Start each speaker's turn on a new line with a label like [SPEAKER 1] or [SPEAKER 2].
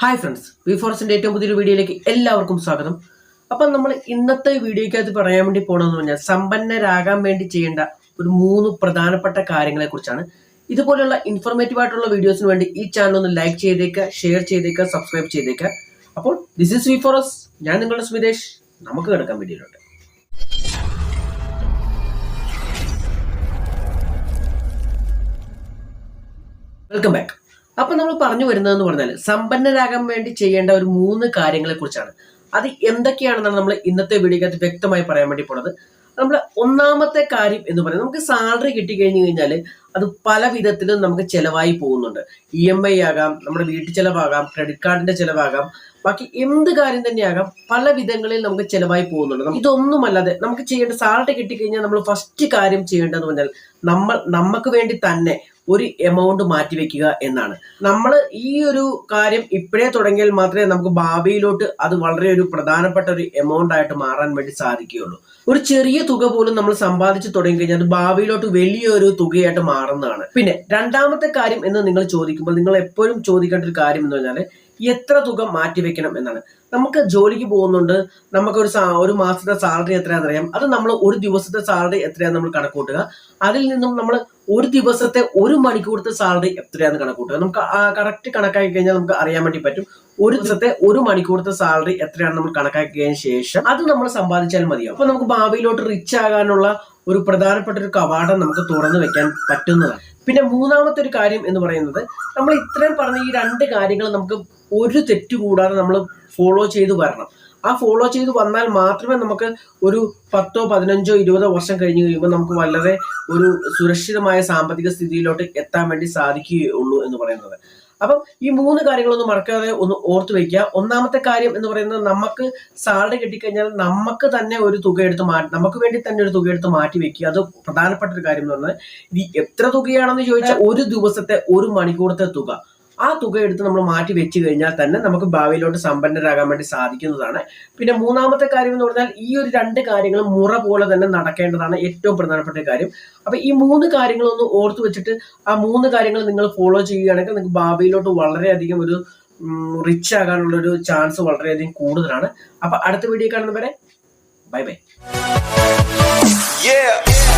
[SPEAKER 1] Hi friends we ഫോറസ്റ്റിന്റെ ഏറ്റവും പുതിയൊരു വീഡിയോയിലേക്ക് എല്ലാവർക്കും സ്വാഗതം. അപ്പം നമ്മൾ ഇന്നത്തെ വീഡിയോയ്ക്കകത്ത് പറയാൻ വേണ്ടി പോകണമെന്ന് പറഞ്ഞാൽ സമ്പന്നരാകാൻ വേണ്ടി ചെയ്യേണ്ട ഒരു മൂന്ന് പ്രധാനപ്പെട്ട കാര്യങ്ങളെക്കുറിച്ചാണ്. ഇതുപോലെയുള്ള ഇൻഫോർമേറ്റീവ് ആയിട്ടുള്ള വീഡിയോസിന് വേണ്ടി ഈ ചാനൽ ഒന്ന് ലൈക്ക് ചെയ്തേക്കുക ഷെയർ ചെയ്തേക്കുക സബ്സ്ക്രൈബ് ചെയ്തേക്കുക അപ്പോൾ ദിസ് ഇസ് വി ഫോറസ് ഞാൻ നിങ്ങളുടെ സ്മിതേഷ്. നമുക്ക് കിടക്കാൻ വേണ്ടിയിട്ടുണ്ട് വെൽക്കം ബാക്ക് അപ്പൊ നമ്മൾ പറഞ്ഞു വരുന്നതെന്ന് പറഞ്ഞാൽ സമ്പന്നരാകാൻ വേണ്ടി ചെയ്യേണ്ട ഒരു മൂന്ന് കാര്യങ്ങളെ കുറിച്ചാണ്. അത് എന്തൊക്കെയാണെന്നാണ് നമ്മൾ ഇന്നത്തെ വീഡിയോക്കകത്ത് വ്യക്തമായി പറയാൻ വേണ്ടി പോണത്. നമ്മൾ ഒന്നാമത്തെ കാര്യം എന്ന് പറയുന്നത് നമുക്ക് സാലറി കിട്ടി കഴിഞ്ഞു കഴിഞ്ഞാൽ അത് പല വിധത്തിലും നമുക്ക് ചെലവായി പോകുന്നുണ്ട്. ഇ എം ഐ ആകാം നമ്മുടെ വീട്ടു ചെലവാകാം ക്രെഡിറ്റ് കാർഡിന്റെ ചെലവാകാം ബാക്കി എന്ത് കാര്യം തന്നെയാകാം പല വിധങ്ങളിൽ നമുക്ക് ചെലവായി പോകുന്നുണ്ട്. ഇതൊന്നുമല്ലാതെ നമുക്ക് ചെയ്യേണ്ട സാലറി കിട്ടിക്കഴിഞ്ഞാൽ നമ്മൾ ഫസ്റ്റ് കാര്യം ചെയ്യേണ്ടതെന്ന് പറഞ്ഞാൽ നമ്മൾ നമുക്ക് വേണ്ടി തന്നെ ഒരു എമൗണ്ട് മാറ്റിവെക്കുക എന്നാണ്. നമ്മൾ ഈ ഒരു കാര്യം ഇപ്പോഴേ തുടങ്ങിയാൽ മാത്രമേ നമുക്ക് ഭാവിയിലോട്ട് അത് വളരെ ഒരു പ്രധാനപ്പെട്ട ഒരു എമൗണ്ട് ആയിട്ട് മാറാൻ വേണ്ടി സാധിക്കുകയുള്ളൂ. ഒരു ചെറിയ തുക പോലും നമ്മൾ സമ്പാദിച്ചു തുടങ്ങി കഴിഞ്ഞാൽ അത് ഭാവിയിലോട്ട് വലിയൊരു തുകയായിട്ട് മാറുന്നതാണ്. പിന്നെ രണ്ടാമത്തെ കാര്യം എന്ന് നിങ്ങൾ ചോദിക്കുമ്പോൾ നിങ്ങൾ എപ്പോഴും ചോദിക്കേണ്ട ഒരു കാര്യം എന്ന് പറഞ്ഞാൽ എത്ര തുക മാറ്റിവെക്കണം എന്നാണ്. നമുക്ക് ജോലിക്ക് പോകുന്നുണ്ട് നമുക്കൊരു ഒരു മാസത്തെ സാലറി എത്രയാണെന്ന് അറിയാം അത് നമ്മൾ ഒരു ദിവസത്തെ സാലറി എത്രയാണെന്ന് നമ്മൾ കണക്കൂട്ടുക അതിൽ നിന്നും നമ്മൾ ഒരു ദിവസത്തെ ഒരു മണിക്കൂറത്തെ സാലറി എത്രയാന്ന് കണക്കൂട്ടുക. നമുക്ക് കറക്റ്റ് കണക്കാക്കി കഴിഞ്ഞാൽ നമുക്ക് അറിയാൻ വേണ്ടി പറ്റും. ഒരു ദിവസത്തെ ഒരു മണിക്കൂറത്തെ സാലറി എത്രയാണ് നമ്മൾ കണക്കാക്കിയതിനു ശേഷം അത് നമ്മൾ സമ്പാദിച്ചാൽ മതിയാവും. അപ്പൊ നമുക്ക് ഭാവിയിലോട്ട് റിച്ച് ആകാനുള്ള ഒരു പ്രധാനപ്പെട്ട ഒരു കവാടം നമുക്ക് തുറന്നു വെക്കാൻ പറ്റുന്നതാണ്. പിന്നെ മൂന്നാമത്തെ ഒരു കാര്യം എന്ന് പറയുന്നത് നമ്മൾ ഇത്രയും പറഞ്ഞ ഈ രണ്ട് കാര്യങ്ങൾ നമുക്ക് ഒരു തെറ്റ് കൂടാതെ നമ്മൾ ഫോളോ ചെയ്ത് വരണം. ആ ഫോളോ ചെയ്ത് വന്നാൽ മാത്രമേ നമുക്ക് ഒരു പത്തോ പതിനഞ്ചോ ഇരുപതോ വർഷം കഴിഞ്ഞ് കഴിയുമ്പോൾ നമുക്ക് വളരെ ഒരു സുരക്ഷിതമായ സാമ്പത്തിക സ്ഥിതിയിലോട്ട് എത്താൻ വേണ്ടി സാധിക്കുകയുള്ളൂ എന്ന് പറയുന്നത്. അപ്പം ഈ മൂന്ന് കാര്യങ്ങളൊന്നും മറക്കാതെ ഒന്ന് ഓർത്തു വെക്കുക ഒന്നാമത്തെ കാര്യം എന്ന് പറയുന്നത് നമുക്ക് സാലറി കിട്ടിക്കഴിഞ്ഞാൽ നമുക്ക് തന്നെ ഒരു തുക എടുത്ത് മാറ്റി നമുക്ക് വേണ്ടി തന്നെ ഒരു തുക എടുത്ത് മാറ്റി വെക്കുക. അത് പ്രധാനപ്പെട്ട ഒരു കാര്യം എന്ന് പറഞ്ഞാൽ ഇത് എത്ര തുകയാണെന്ന് ചോദിച്ചാൽ ഒരു ദിവസത്തെ ഒരു മണിക്കൂറത്തെ തുക. ആ തുക എടുത്ത് നമ്മൾ മാറ്റി വെച്ച് കഴിഞ്ഞാൽ തന്നെ നമുക്ക് ഭാവിയിലോട്ട് സമ്പന്നരാകാൻ വേണ്ടി സാധിക്കുന്നതാണ്. പിന്നെ മൂന്നാമത്തെ കാര്യം എന്ന് പറഞ്ഞാൽ ഈ ഒരു രണ്ട് കാര്യങ്ങളും മുറ പോലെ തന്നെ നടക്കേണ്ടതാണ് ഏറ്റവും പ്രധാനപ്പെട്ട കാര്യം. അപ്പൊ ഈ മൂന്ന് കാര്യങ്ങളൊന്ന് ഓർത്തു വെച്ചിട്ട് ആ മൂന്ന് കാര്യങ്ങൾ നിങ്ങൾ ഫോളോ ചെയ്യുകയാണെങ്കിൽ നിങ്ങൾക്ക് ഭാവിയിലോട്ട് വളരെയധികം ഒരു റിച്ച് ആകാനുള്ള ഒരു ചാൻസ് വളരെയധികം കൂടുതലാണ്. അപ്പൊ അടുത്ത വീഡിയോ കാണുന്നവരെ ബൈ ബൈ
[SPEAKER 2] Yeah.